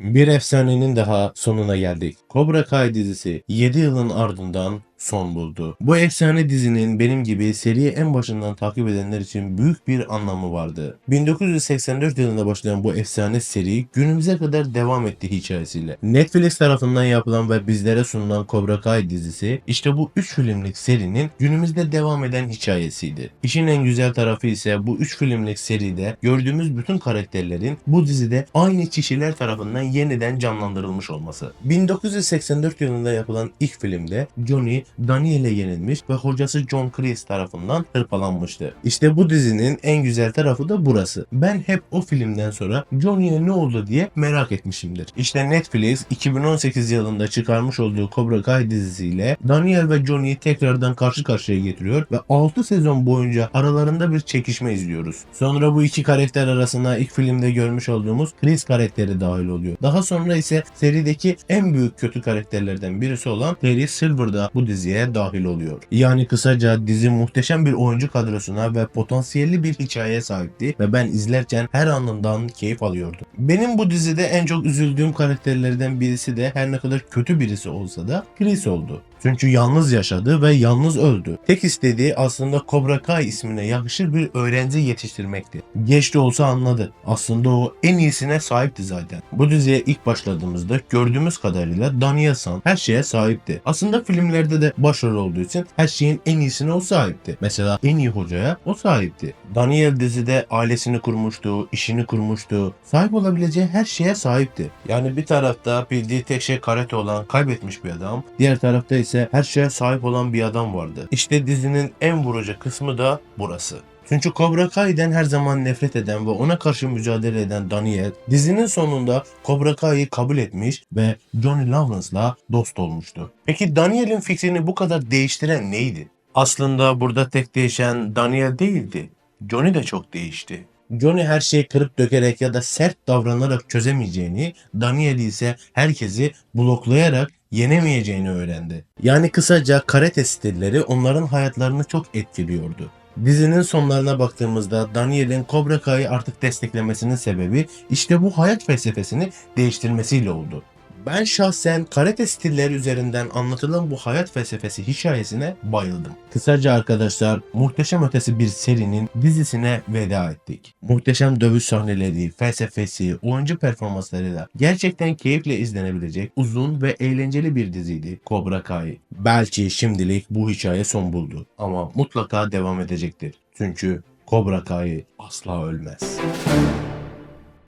Bir efsanenin daha sonuna geldik. Cobra Kai dizisi 7 yılın ardından son buldu. Bu efsane dizinin benim gibi seriyi en başından takip edenler için büyük bir anlamı vardı. 1984 yılında başlayan bu efsane seri günümüze kadar devam etti hikayesiyle. Netflix tarafından yapılan ve bizlere sunulan Cobra Kai dizisi işte bu 3 filmlik serinin günümüzde devam eden hikayesiydi. İşin en güzel tarafı ise bu 3 filmlik seride gördüğümüz bütün karakterlerin bu dizide aynı kişiler tarafından yeniden canlandırılmış olması. 1984 yılında yapılan ilk filmde Johnny Daniel'e yenilmiş ve hocası John Kreese tarafından hırpalanmıştı. İşte bu dizinin en güzel tarafı da burası. Ben hep o filmden sonra Johnny'e ne oldu diye merak etmişimdir. İşte Netflix 2018 yılında çıkarmış olduğu Cobra Kai dizisiyle Daniel ve Johnny'yi tekrardan karşı karşıya getiriyor ve 6 sezon boyunca aralarında bir çekişme izliyoruz. Sonra bu iki karakter arasına ilk filmde görmüş olduğumuz Chris karakteri dahil oluyor. Daha sonra ise serideki en büyük kötü karakterlerden birisi olan Terry Silver da bu diziye dahil oluyor. Yani kısaca dizi muhteşem bir oyuncu kadrosuna ve potansiyelli bir hikayeye sahipti ve ben izlerken her anından keyif alıyordum. Benim bu dizide en çok üzüldüğüm karakterlerden birisi de her ne kadar kötü birisi olsa da Chris oldu. Çünkü yalnız yaşadı ve yalnız öldü. Tek istediği aslında Cobra Kai ismine yakışır bir öğrenci yetiştirmekti. Geç de olsa anladı. Aslında o en iyisine sahipti zaten. Bu diziye ilk başladığımızda gördüğümüz kadarıyla Daniel San her şeye sahipti. Aslında filmlerde de başrol olduğu için her şeyin en iyisine o sahipti. Mesela en iyi hocaya o sahipti. Daniel dizide ailesini kurmuştu, işini kurmuştu. Sahip olabileceği her şeye sahipti. Yani bir tarafta bildiği tek şey karate olan kaybetmiş bir adam. Diğer tarafta ise her şeye sahip olan bir adam vardı. İşte dizinin en vurucu kısmı da burası. Çünkü Cobra Kai'den her zaman nefret eden ve ona karşı mücadele eden Daniel, dizinin sonunda Cobra Kai'yi kabul etmiş ve Johnny Lawrence'la dost olmuştu. Peki Daniel'in fikrini bu kadar değiştiren neydi? Aslında burada tek değişen Daniel değildi. Johnny de çok değişti. Johnny her şeyi kırıp dökerek ya da sert davranarak çözemeyeceğini, Daniel ise herkesi bloklayarak yenemeyeceğini öğrendi. Yani kısaca karate stilleri onların hayatlarını çok etkiliyordu. Dizinin sonlarına baktığımızda Daniel'in Cobra Kai'yi artık desteklemesinin sebebi işte bu hayat felsefesini değiştirmesiyle oldu. Ben şahsen karate stilleri üzerinden anlatılan bu hayat felsefesi hikayesine bayıldım. Kısaca arkadaşlar muhteşem ötesi bir serinin dizisine veda ettik. Muhteşem dövüş sahneleri, felsefesi, oyuncu performanslarıyla gerçekten keyifle izlenebilecek uzun ve eğlenceli bir diziydi Cobra Kai. Belki şimdilik bu hikaye son buldu ama mutlaka devam edecektir. Çünkü Cobra Kai asla ölmez.